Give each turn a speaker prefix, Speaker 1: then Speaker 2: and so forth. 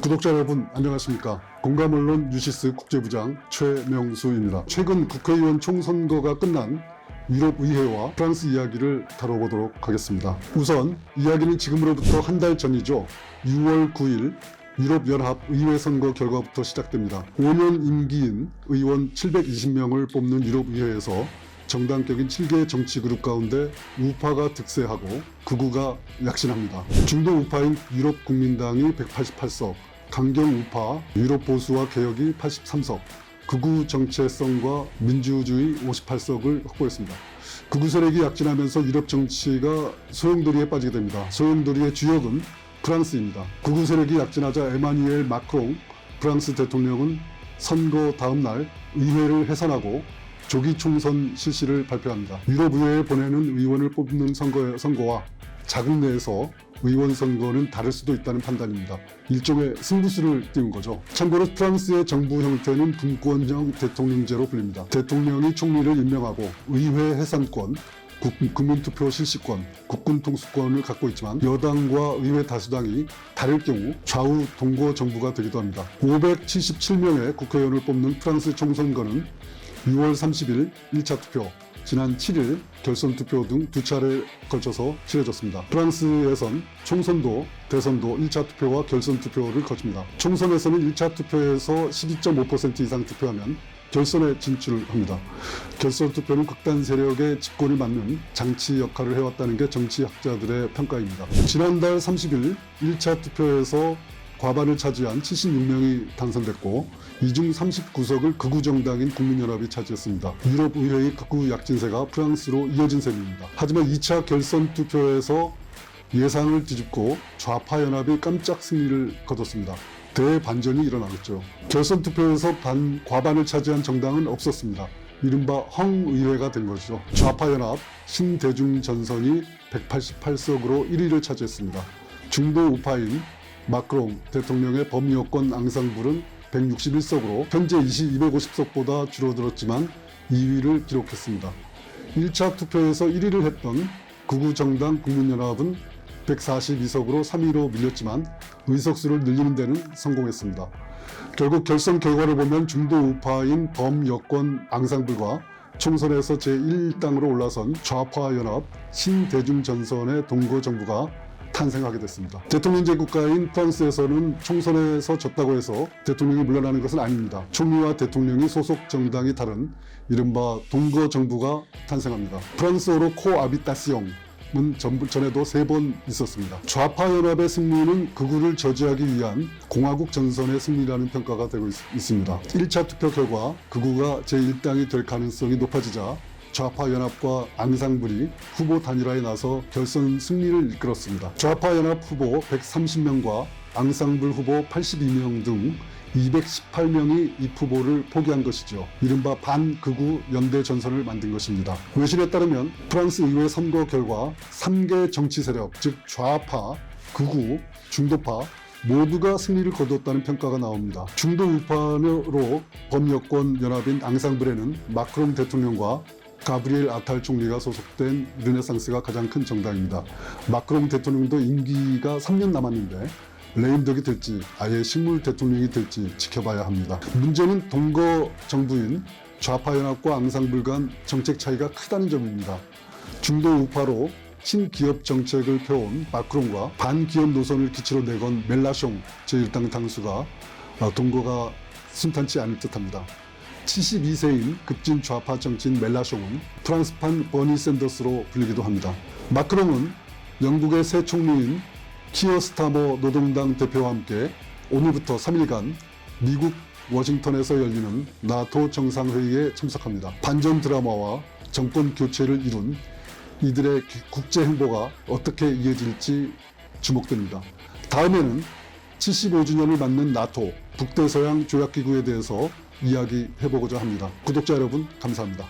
Speaker 1: 구독자 여러분 안녕하십니까? 공감언론 뉴시스 국제부장 최명수입니다. 최근 국회의원 총선거가 끝난 유럽의회와 프랑스 이야기를 다뤄보도록 하겠습니다. 우선 이야기는 지금으로부터 한 달 전이죠. 6월 9일 유럽연합 의회 선거 결과부터 시작됩니다. 5년 임기인 의원 720명을 뽑는 유럽의회에서 정당격인 7개 정치 그룹 가운데 우파가 득세하고 극우가 약신합니다. 중도 우파인 유럽 국민당이 188석, 강경 우파 유럽 보수와 개혁이 83석, 극우 정체성과 민주주의 58석을 확보했습니다. 극우 세력이 약진하면서 유럽 정치가 소용돌이에 빠지게 됩니다. 소용돌이의 주역은 프랑스입니다. 극우 세력이 약진하자 에마뉴엘 마크롱 프랑스 대통령은 선거 다음 날 의회를 해산하고 조기 총선 실시를 발표합니다. 유럽 의회에 보내는 의원을 뽑는 선거, 선거와 자국 내에서 의원 선거는 다를 수도 있다는 판단입니다. 일종의 승부수를 띄운 거죠. 참고로 프랑스의 정부 형태는 분권형 대통령제로 불립니다. 대통령이 총리를 임명하고 의회 해산권, 국, 국민투표 실시권, 국군 통수권을 갖고 있지만 여당과 의회 다수당이 다를 경우 좌우 동거 정부가 되기도 합니다. 577명의 국회의원을 뽑는 프랑스 총선거는 6월 30일 1차 투표, 지난 7일 결선 투표 등 두 차례 걸쳐서 치러졌습니다. 프랑스에선 총선도, 대선도 1차 투표와 결선 투표를 거칩니다. 총선에서는 1차 투표에서 12.5% 이상 투표하면 결선에 진출을 합니다. 결선 투표는 극단 세력의 집권을 막는 장치 역할을 해왔다는 게 정치학자들의 평가입니다. 지난달 30일 1차 투표에서 과반을 차지한 76명이 당선됐고 이중 39석을 극우 정당인 국민연합이 차지했습니다. 유럽 의회의 극우 약진세가 프랑스로 이어진 셈입니다. 하지만 2차 결선 투표에서 예상을 뒤집고 좌파 연합이 깜짝 승리를 거뒀습니다. 대반전이 일어나겠죠. 결선 투표에서 반 과반을 차지한 정당은 없었습니다. 이른바 헝의회가 된 것이죠. 좌파 연합 신대중 전선이 188석으로 1위를 차지했습니다. 중도 우파인 마크롱 대통령의 범여권 앙상블은 161석으로 현재 250석보다 줄어들었지만 2위를 기록했습니다. 1차 투표에서 1위를 했던 극우 정당 국민연합은 142석으로 3위로 밀렸지만 의석수를 늘리는 데는 성공했습니다. 결국 결선 결과를 보면 중도 우파인 범여권 앙상블과 총선에서 제1당으로 올라선 좌파 연합 신대중 전선의 동거 정부가 탄생하게 됐습니다. 대통령제 국가인 프랑스에서는 총선에서 졌다고 해서 대통령이 물러나는 것은 아닙니다. 총리와 대통령이 소속 정당이 다른 이른바 동거 정부가 탄생합니다. 프랑스어로 코아비타시옹 은 전- 전에도 세 번 있었습니다. 좌파 연합의 승리는 극우를 저지하기 위한 공화국 전선의 승리라는 평가가 되고 있, 습니다 1차 투표 결과 극우가 제1당이 될 가능성이 높아지자 좌파 연합과 앙상블이 후보 단일화에 나서 결선 승리를 이끌었습니다. 좌파 연합 후보 130명과 앙상블 후보 82명 등 218명이 이 후보를 포기한 것이죠. 이른바 반극우 연대 전선을 만든 것입니다. 외신에 따르면 프랑스 의회 선거 결과 3개 정치 세력, 즉 좌파, 극우, 중도파 모두가 승리를 거두었다는 평가가 나옵니다. 중도 우파로 범여권 연합인 앙상블에는 마크롱 대통령과 가브리엘 아탈 총리가 소속된 르네상스가 가장 큰 정당입니다. 마크롱 대통령도 임기가 3년 남았는데 레임덕이 될지 아예 식물 대통령이 될지 지켜봐야 합니다. 문제는 동거 정부인 좌파 연합과 앙상블 간 정책 차이가 크다는 점입니다. 중도 우파로 친기업 정책을 펴온 마크롱과 반기업 노선을 기치로 내건 멜라숑 제1당 당수가 어, 동거가 순탄치 않을 듯합니다. 72세인 급진 좌파 정치인 멜라숑은 프랑스판 버니 샌더스로 불리기도 합니다. 마크롱은 영국의 새 총리인 키어 스타머 노동당 대표와 함께 오늘부터 3일간 미국 워싱턴에서 열리는 나토 정상회의에 참석합니다. 반전 드라마와 정권 교체를 이룬 이들의 국제 행보가 어떻게 이어질지 주목됩니다. 다음에는 75주년을 맞는 나토 북대서양 조약기구에 대해서 이야기해보고자 합니다. 구독자 여러분 감사합니다.